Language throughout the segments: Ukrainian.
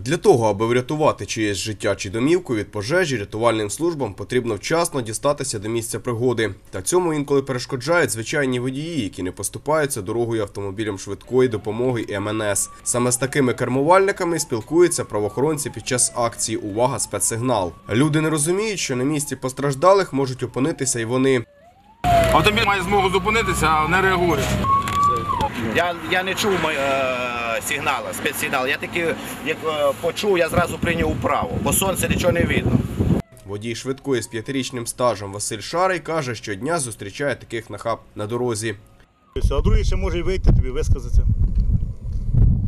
Для того, аби врятувати чиєсь життя чи домівку від пожежі, рятувальним службам потрібно вчасно дістатися до місця пригоди. Та цьому інколи перешкоджають звичайні водії, які не поступаються дорогою автомобілям швидкої допомоги і МНС. Саме з такими кермувальниками спілкуються правоохоронці під час акції Увага спецсигнал. Люди не розуміють, що на місці постраждалих можуть опинитися й вони. Автомобіль має змогу зупинитися, а не реагує. Я, я не чув е, сигнала, спецсигнал. Я тільки як е, почув, я зразу прийняв вправо, бо сонце нічого не видно. Водій швидкої з п'ятирічним стажем Василь Шарий каже, що дня зустрічає таких нахаб на дорозі. А другий ще може й вийти тобі висказатися.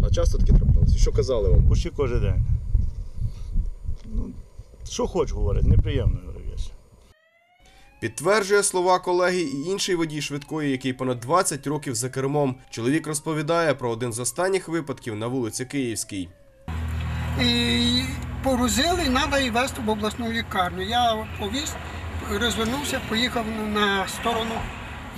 А часто таке траплялося? Що казали вам? Почти кожен день. Ну, що хоч говорить, неприємно. Підтверджує слова колеги і інший водій швидкої, який понад 20 років за кермом. Чоловік розповідає про один з останніх випадків на вулиці Київській. І погрузили, треба її везти в обласну лікарню. Я повіз, розвернувся, поїхав на сторону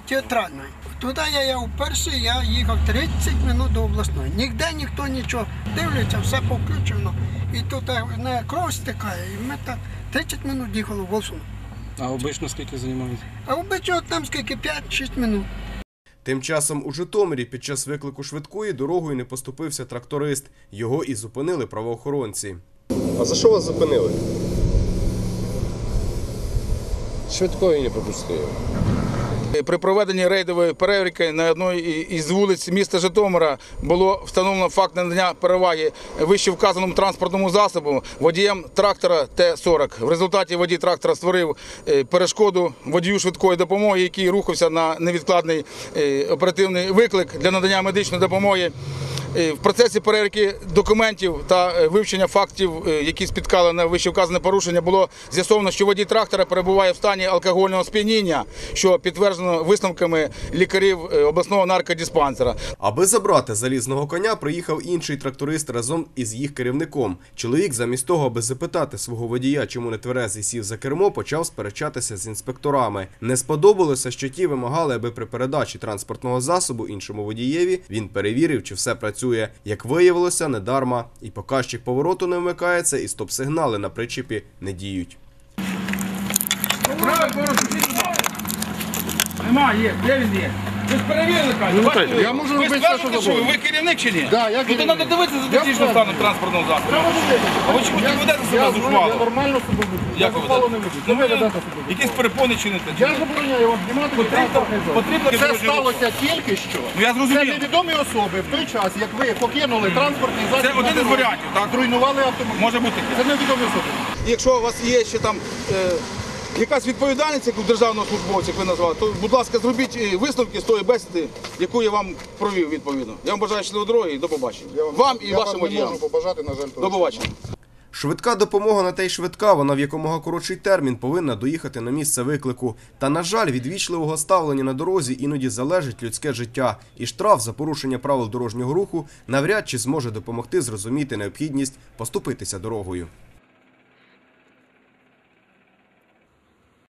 театральної. Туди я, я вперше я їхав 30 минут до обласної. Ніде ніхто нічого дивляться, все повключено. І тут е, не кров стикає. І ми так 30 минут їхали в Волсуну. А обично скільки займається? А обичайно там скільки 5-6 минут. Тим часом у Житомирі під час виклику швидкої дорогою не поступився тракторист. Його і зупинили правоохоронці. А за що вас зупинили? Швидкої не пропустив. При проведенні рейдової перевірки на одній із вулиць міста Житомира було встановлено факт надання переваги вище вказаному транспортному засобу водієм трактора Т-40. В результаті водій трактора створив е, перешкоду водію швидкої допомоги, який рухався на невідкладний е, оперативний виклик для надання медичної допомоги. Е, В процесі перевірки документів та е, вивчення фактів, е, які спіткали на вищевказане порушення, було з'ясовано, що водій трактора перебуває в стані алкогольного сп'яніння, що підтверджено висновками лікарів обласного наркодиспансера. Аби забрати залізного коня, приїхав інший тракторист разом із їх керівником. Чоловік, замість того, аби запитати свого водія, чому не тверезий сів за кермо, почав сперечатися з інспекторами. Не сподобалося, що ті вимагали, аби при передачі транспортного засобу іншому водієві він перевірив, чи все працює. Як виявилося, недарма. І показчик повороту не вмикається, і стоп-сигнали на причепі не діють. Немає, є, де він є? Ви ж перевірили, кажуть. Я можу робити все, що завгодно. ви керівник чи ні? Да, я Ну, то керівник. треба дивитися за технічним станом транспортного засобу. А ви чому не ведете себе Я зухвало? нормально себе веду. Я Як ви зухвало ведете? не веду. Ну, Ви ви ведете себе. якісь перепони чините? чи Я ні? забороняю вам знімати транспортний засіб. потрібно Це дорожнього сталося тільки що. Ну, я Це зрозумів. невідомі особи в той час, як ви покинули транспортний засіб. Це на один із варіантів, так? Зруйнували автомобіль. Може бути таке. Це невідомі особи. Якщо у вас є ще там е, якась відповідальність, як у державного службовця, як ви назвали, то, будь ласка, зробіть е, висновки з тої бесіди, яку я вам провів відповідно. Я вам бажаю щасливої дороги і до побачення. Вам і я вашим вам не водіям. можу побажати, на жаль, того. До побачення. Швидка допомога на те й швидка, вона в якомога коротший термін повинна доїхати на місце виклику. Та, на жаль, від вічливого ставлення на дорозі іноді залежить людське життя, і штраф за порушення правил дорожнього руху навряд чи зможе допомогти зрозуміти необхідність поступитися дорогою.